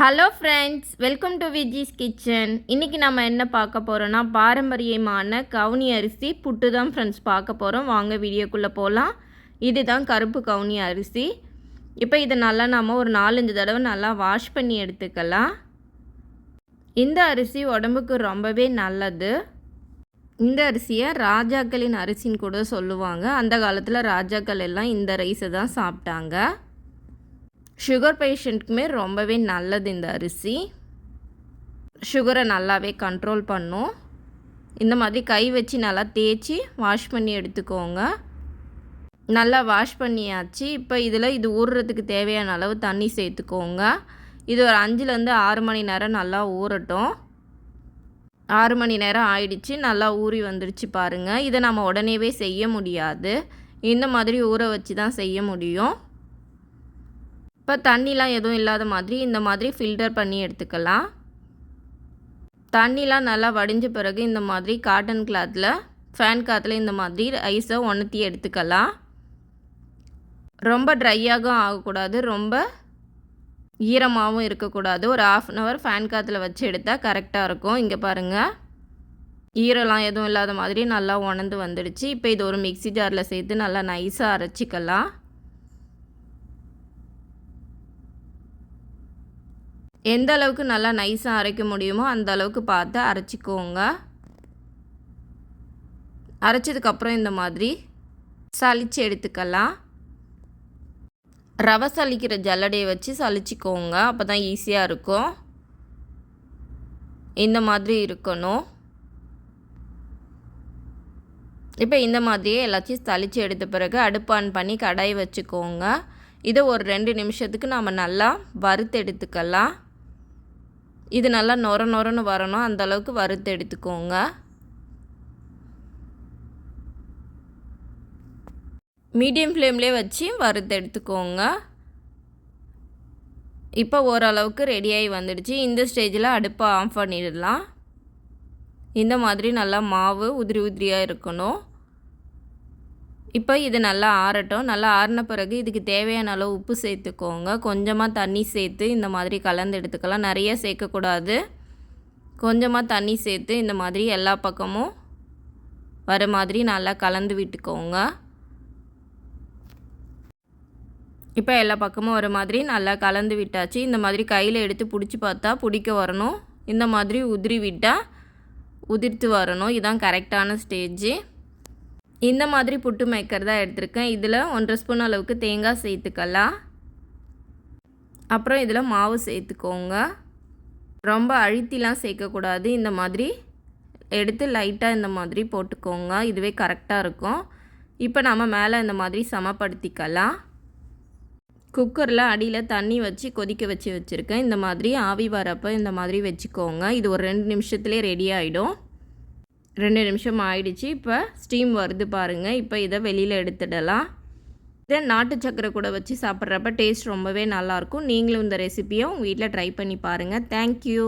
Hello friends welcome to Viji's kitchen இன்றைக்கி நம்ம என்ன பார்க்க போகிறோன்னா பாரம்பரியமான கவுனி அரிசி புட்டு தான் ஃப்ரெண்ட்ஸ் பார்க்க போகிறோம் வாங்க வீடியோக்குள்ளே போகலாம் இதுதான் கருப்பு கவுனி அரிசி. இப்போ இதை நல்லா நாம் ஒரு நாலஞ்சு தடவை நல்லா வாஷ் பண்ணி எடுத்துக்கலாம். இந்த அரிசி உடம்புக்கு ரொம்பவே நல்லது. இந்த அரிசியை ராஜாக்களின் அரிசின்னு கூட சொல்லுவாங்க. அந்த காலத்தில் ராஜாக்கள் எல்லாம் இந்த ரைஸை தான் சாப்பிட்டாங்க. சுகர் பேஷண்ட்டுக்குமே ரொம்பவே நல்லது இந்த அரிசி. சுகரை நல்லாவே கண்ட்ரோல் பண்ணும். இந்த மாதிரி கை வச்சு நல்லா தேய்ச்சி வாஷ் பண்ணி எடுத்துக்கோங்க. நல்லா வாஷ் பண்ணியாச்சு. இப்போ இதில் இது ஊறுறதுக்கு தேவையான அளவு தண்ணி சேர்த்துக்கோங்க. இது ஒரு அஞ்சுலேருந்து ஆறு மணி நேரம் நல்லா ஊறட்டும். ஆறு மணி நேரம் ஆயிடுச்சு. நல்லா ஊறி வந்துடுச்சு பாருங்கள் இதை நம்ம உடனேவே செய்ய முடியாது. இந்த மாதிரி ஊற வச்சு தான் செய்ய முடியும். இப்போ தண்ணிலாம் எதுவும் இல்லாத மாதிரி இந்த மாதிரி ஃபில்டர் பண்ணி எடுத்துக்கலாம். தண்ணிலாம் நல்லா வடிஞ்ச பிறகு இந்த மாதிரி காட்டன் கிளாத்தில் ஃபேன் காத்தில் இந்த மாதிரி ஐஸை உணர்த்தி எடுத்துக்கலாம். ரொம்ப ட்ரையாகவும் ஆகக்கூடாது ரொம்ப ஈரமாகவும் இருக்கக்கூடாது. ஒரு ஆஃப் அன் ஹவர் ஃபேன் காத்தில் வச்சு எடுத்தால் கரெக்டாக இருக்கும். இங்கே பாருங்கள் ஈரலாம் எதுவும் இல்லாத மாதிரி நல்லா உணர்ந்து வந்துடுச்சு. இப்போ இது ஒரு மிக்சி ஜாரில் சேர்த்து நல்லா நைஸாக அரைச்சிக்கலாம். எந்த அளவுக்கு நல்லா நைஸாக அரைக்க முடியுமோ அந்த அளவுக்கு பார்த்து அரைச்சிக்கோங்க. அரைச்சதுக்கப்புறம் இந்த மாதிரி சளிச்சு எடுத்துக்கலாம். ரவை சளிக்கிற ஜல்லடையை வச்சு சளிச்சிக்கோங்க அப்போ தான் ஈஸியாக இருக்கும். இந்த மாதிரி இருக்கணும். இப்போ இந்த மாதிரியே எல்லாத்தையும் சளிச்சு எடுத்த பிறகு அடுப்பு ஆன் பண்ணி கடாய் வச்சுக்கோங்க. இதை ஒரு ரெண்டு நிமிஷத்துக்கு நம்ம நல்லா வறுத்து எடுத்துக்கலாம். இது நல்லா நொர நொரன்னு வரணும். அந்தளவுக்கு வறுத்து எடுத்துக்கோங்க. மீடியம் ஃப்ளேம்லேயே வச்சு வறுத்து எடுத்துக்கோங்க. இப்போ ஓரளவுக்கு ரெடியாகி வந்துடுச்சு. இந்த ஸ்டேஜில் அடுப்பை ஆஃப் பண்ணிடலாம். இந்த மாதிரி நல்லா மாவு உதிரி உதிரியாக இருக்கணும். இப்போ இது நல்லா ஆறட்டும். நல்லா ஆறின பிறகு இதுக்கு தேவையான அளவு உப்பு சேர்த்துக்கோங்க. கொஞ்சமாக தண்ணி சேர்த்து இந்த மாதிரி கலந்து எடுத்துக்கலாம். நிறைய சேர்க்கக்கூடாது. கொஞ்சமாக தண்ணி சேர்த்து இந்த மாதிரி எல்லா பக்கமும் வர மாதிரி நல்லா கலந்து விட்டுக்கோங்க. இப்போ எல்லா பக்கமும் வர மாதிரி நல்லா கலந்து விட்டாச்சு. இந்த மாதிரி கையில் எடுத்து பிடிச்சி பார்த்தா பிடிக்க வரணும். இந்த மாதிரி உதிரி விட்டால் உதிர்த்து வரணும். இதுதான் கரெக்டான ஸ்டேஜு. இந்த மாதிரி புட்டு மேக்கர் தான் எடுத்திருக்கேன். இதில் ஒன்றரை ஸ்பூன் அளவுக்கு தேங்காய் சேர்த்துக்கலாம். அப்புறம் இதில் மாவு சேர்த்துக்கோங்க. ரொம்ப அழுத்திலாம் சேர்க்கக்கூடாது. இந்த மாதிரி எடுத்து லைட்டாக இந்த மாதிரி போட்டுக்கோங்க. இதுவே கரெக்டாக இருக்கும். இப்போ நம்ம மேலே இந்த மாதிரி சமப்படுத்திக்கலாம். குக்கரில் அடியில் தண்ணி வச்சு கொதிக்க வச்சு வச்சுருக்கேன். இந்த மாதிரி ஆவி வரப்போ இந்த மாதிரி வச்சுக்கோங்க. இது ஒரு ரெண்டு நிமிஷத்துலேயே ரெடி ஆகிடும் ரெண்டு நிமிஷம் ஆயிடுச்சு. இப்போ ஸ்டீம் வருது பாருங்கள் இப்போ இதை வெளியில் எடுத்துடலாம். இதை நாட்டு சக்கரை கூட வச்சு சாப்பிட்றப்ப டேஸ்ட் ரொம்பவே நல்லாயிருக்கும் நீங்களும் இந்த ரெசிப்பியை உங்கள் வீட்டில் ட்ரை பண்ணி பாருங்கள் தேங்க்யூ